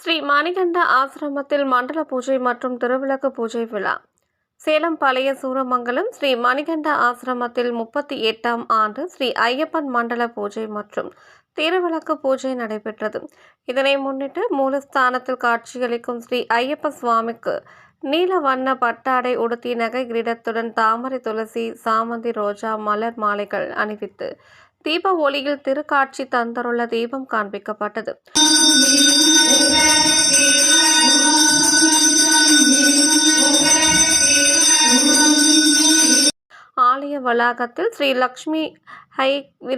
ஸ்ரீ மணிகண்ட ஆசிரமத்தில் மண்டல பூஜை மற்றும் திருவிளக்கு பூஜை விழா. சேலம் பழைய சூரமங்கலம் ஸ்ரீ மணிகண்ட ஆசிரமத்தில் முப்பத்தி எட்டாம் ஆண்டு ஸ்ரீ ஐயப்பன் மண்டல பூஜை மற்றும் திருவிளக்கு பூஜை நடைபெற்றது. இதனை முன்னிட்டு மூலஸ்தானத்தில் காட்சியளிக்கும் ஸ்ரீ ஐயப்ப சுவாமிக்கு நீல வண்ண பட்டாடை உடுத்தி நகை கிரீடத்துடன் தாமரை துளசி சாமந்தி ரோஜா மலர் மாலைகள் அணிவித்து தீப ஒளியில் திருக்காட்சி தந்தருள்ள தீபம் காண்பிக்கப்பட்டது. ஆலய வளாகத்தில் ஸ்ரீ லக்ஷ்மி ஹை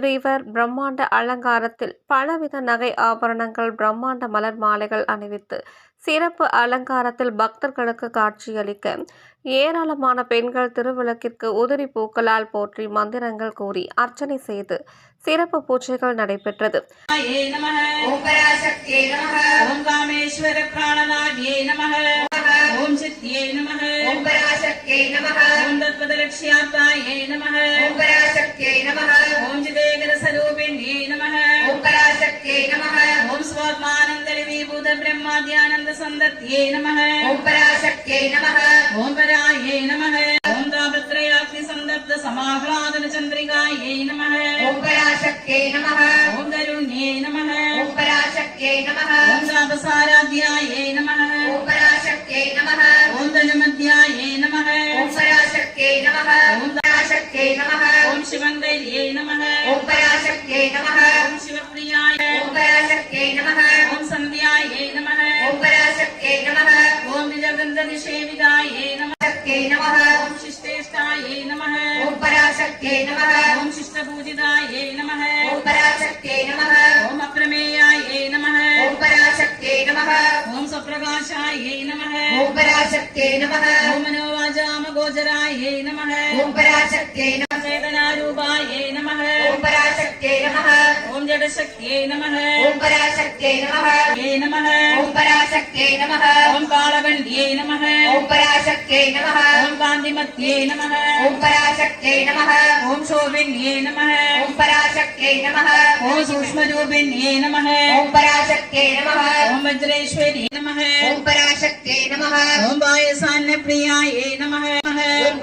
ரிவர் பிரம்மாண்ட அலங்காரத்தில் பலவித நகை ஆபரணங்கள் பிரம்மாண்ட மலர் மாலைகள் அணிவித்து சிறப்பு அலங்காரத்தில் பக்தர்களுக்கு காட்சியளிக்க ஏராளமான பெண்கள் திருவிளக்கிற்கு உதிரி பூக்களால் போற்றி மந்திரங்கள் கூறி அர்ச்சனை செய்து சிறப்பு பூஜைகள் நடைபெற்றது. ஓம் சித்தியே நம ஓம் பராசக்தியை நம ஓம் தத்பதலட்சியாத்தாயே நம ஓம் பராசக்தியை நம பரமாத்மானந்த விபூத பிரம்மாத்யானந்த சந்தத்யே நம ஓம் பராசக்தியை நம ஓம் பராயே நம ஓம் தாபத்ரயாக்தி சந்தப்த சமாஹ்லாதன சந்திரிகாயை நம ஓம் பராசக்தியை நம ஓம் கருண்யே நம ஓம் பராசக்தியை நம ஓம் தாபசாராத்யாயை நம ஓம் பராசக்தியை நம ஓம் தனுமத்யாயை நம ஓம் பராசக்தியை நம ஓம் பராசக்தியை நம ஓம் சிவங்கையே நம ஓம் பராசக்தியை நம निजगन्धनिषेवितायै नमः। शक्त्यै नमः। ॐ शिष्टेष्टायै नमः। ॐ पराशक्त्यै नमः। ॐ शिष्टपूजितायै नमः। ॐ पराशक्त्यै नमः। ॐ अप्रमेयायै नमः। ॐ पराशक्त्यै नमः। ॐ स्वप्रकाशायै नमः। ॐ पराशक्त्यै नमः। ॐ मनोवाचामगोचरायै नमः। ॐ पराशक्त्यै नमः। चेतनारूपायै नमः। ॐ पराशक्त्यै नमः। ॐ जडशक्त्यै नमः। ॐ पराशक्त्यै नमः। ये नमः। ॐ पराशक्त्यै नमः। ॐ कालकण्ड्यै नमः। ॐ पराशक्त्यै नमः। ॐ कान्तिमत्यै नमः। ॐ पराशक्त्यै नमः। ॐ शोभिन्ये नमः। ॐ पराशक्त्यै नमः। ॐ सूक्ष्मरूपिण्ये नमः। ॐ पराशक्त्यै नमः। ॐ वज्रेश्वर्ये नमः। ॐ पराशक्त्यै नमः।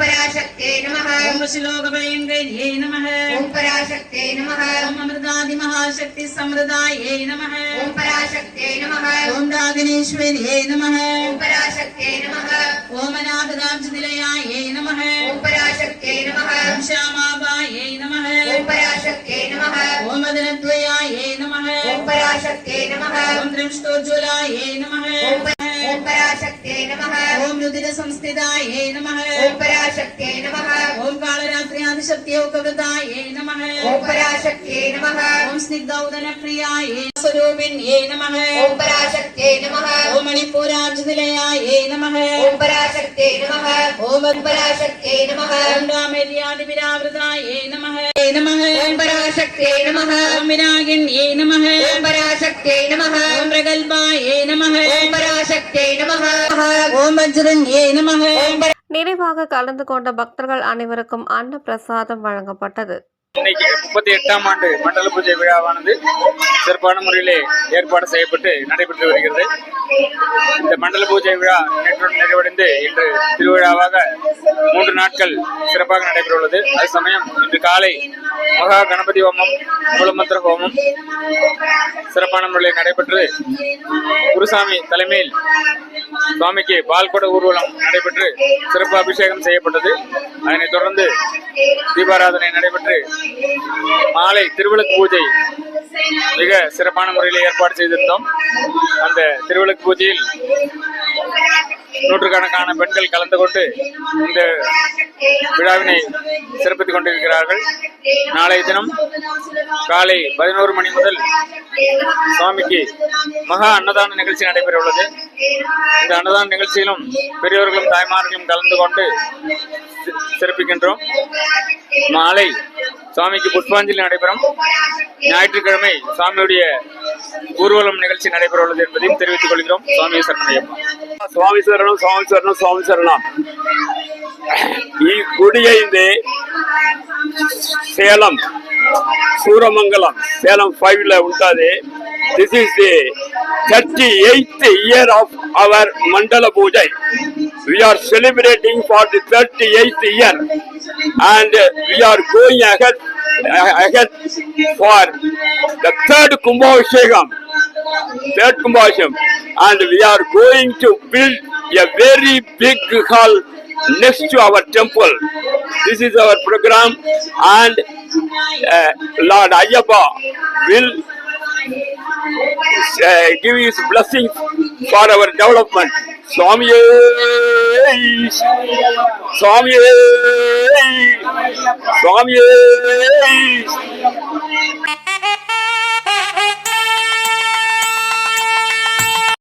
पराशक्ते नमः। ओम श्लोकवेन्द्रये नमः। ओम पराशक्ते नमः। ओम अमृतादि महाशक्ति समृदाये नमः। ओम पराशक्ते नमः। ओम दागिनेश्वर्ये नमः। ओम पराशक्ते नमः। ओम अनाथदाब्जनिलयाये नमः। ओम पराशक्ते नमः। ओम श्यामाबाये नमः। ओम पराशक्ते नमः। ओम मदनद्वयाये नमः। ओम पराशक्ते नमः। ओम दृष्टोज्ज्वलाये नमः। ओम पराशक्ते नमः। ൃതായ നമ. ഓം പരാശക്തിയേ നമ. ഓം കാളരാത്രിയാദിശക്തിയോഗതായേ നമ. ഓം നമ. ഓം സ്നിഗ്ധൗദനപ്രിയായേ നമ. ഓം പരാശക്തിയേ നമ. ഓം മണിപ്പൂരാർജിതലയായേ നമ. ഓം പരാശക്തിയേ നമ. ഓം നമ. நமக பராசக்தியை நமக. விராகிண்யை நமக. பராசக்தியை நமக. பிரகல்பாயை நமக. பராசக்தியை நமக. ஓம் வஜ்ரண்யை நமக. நிறைவாக கலந்து கொண்ட பக்தர்கள் அனைவருக்கும் அன்ன பிரசாதம் வழங்கப்பட்டது. இன்னைக்கு முப்பத்தி எட்டாம் ஆண்டு மண்டல பூஜை விழாவானது சிறப்பான முறையிலே ஏற்பாடு செய்யப்பட்டு நடைபெற்று வருகிறது. இந்த மண்டல பூஜை விழா நேற்றுடன் நிறைவடைந்து இன்று திருவிழாவாக மூன்று நாட்கள் சிறப்பாக நடைபெற உள்ளது அது சமயம் இன்று காலை மகா கணபதி ஹோமம் மூலமந்திர ஹோமம் சிறப்பான முறையில் நடைபெற்று குருசாமி தலைமையில் சுவாமிக்கு பால்குட ஊர்வலம் நடைபெற்று சிறப்பு அபிஷேகம் செய்யப்பட்டது. அதனைத் தொடர்ந்து தீபாராதனை நடைபெற்று மாலை திருவிளக்கு பூஜை மிக சிறப்பான முறையில் ஏற்பாடு செய்திருந்தோம். அந்த திருவிளக்கு பூஜையில் நூற்றுக்கணக்கான பெண்கள் கலந்து கொண்டு இந்த விழாவினை சிறப்பித்துக் கொண்டிருக்கிறார்கள். நாளைய தினம் காலை பதினோரு மணி முதல் சுவாமிக்கு மகா அன்னதான நிகழ்ச்சி நடைபெற உள்ளது. இந்த அன்னதான நிகழ்ச்சியிலும் பெரியவர்களும் தாய்மார்களும் கலந்து கொண்டு சிறப்பிக்கின்றோம். மாலை சுவாமிக்கு புஷ்பாஞ்சலி நடைபெறும். ஞாயிற்றுக்கிழமை சுவாமியுடைய ஊர்வலம் நிகழ்ச்சி நடைபெற உள்ளது என்பதையும் தெரிவித்துக் கொள்கிறோம். சுவாமி சரணமையப்பா சுவாமி சரணம் சுவாமி சரணம் சுவாமி சரணம். இக்குடியைந்து சேலம் சூரமங்கலம் சேலம் ஃபைவ்ல உண்டாது. This is the thirty eighth year of our mandala pooja We are celebrating for the 38th year and we are going ahead, ahead for the third Kumbhashekam. Third Kumbhashekam. And we are going to build a very big hall next to our temple. This is our program and uh, Lord Ayappa will uh, give his blessing for our development. சுவாமியே சுவாமியே சுவாமியே